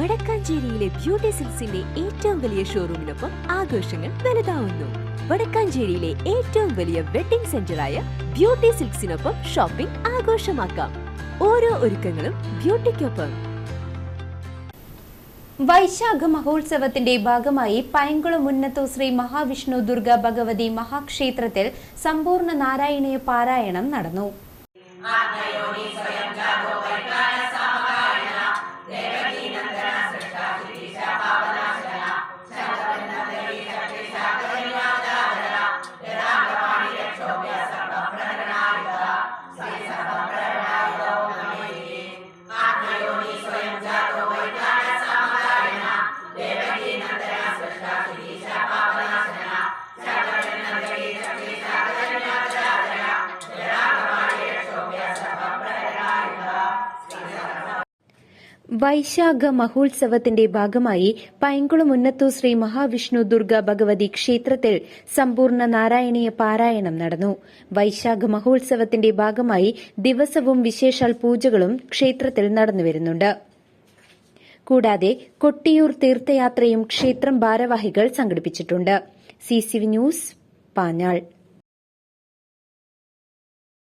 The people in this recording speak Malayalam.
വടക്കാഞ്ചേരിയിലെ ബ്യൂട്ടി സിൽസിന്റെ ഏറ്റവും വലിയ ഷോറൂമിനൊപ്പം ആഘോഷങ്ങൾ വലുതാവുന്നു. വടക്കാഞ്ചേരിയിലെ ഏറ്റവും വലിയ വെഡിംഗ് സെന്ററായ ബ്യൂട്ടി സിൽക്സിനൊപ്പം ഷോപ്പിംഗ് ആഘോഷമാക്കാം. ഓരോ ഒരുക്കങ്ങളും ബ്യൂട്ടിക്കൊപ്പം വൈശാഖ മഹോത്സവത്തിന്റെ ഭാഗമായി പൈങ്കുളം ഉന്നത്തു ശ്രീ മഹാവിഷ്ണു ദുർഗ ഭഗവതി മഹാക്ഷേത്രത്തിൽ സമ്പൂർണ നാരായണീയ പാരായണം നടന്നു. വൈശാഖ മഹോത്സവത്തിന്റെ ഭാഗമായി പൈങ്കുളം ഉന്നത്തു ശ്രീ മഹാവിഷ്ണു ദുർഗ ഭഗവതി ക്ഷേത്രത്തിൽ സമ്പൂർണ നാരായണീയ പാരായണം നടന്നു. വൈശാഖ മഹോത്സവത്തിന്റെ ഭാഗമായി ദിവസവും വിശേഷാൽ പൂജകളും ക്ഷേത്രത്തിൽ നടന്നുവരുന്നുണ്ട് കൂടാതെ കൊട്ടിയൂർ തീർത്ഥയാത്രയും ക്ഷേത്രം ഭാരവാഹികൾ സംഘടിപ്പിച്ചിട്ടുണ്ട്. CCV news Panjal.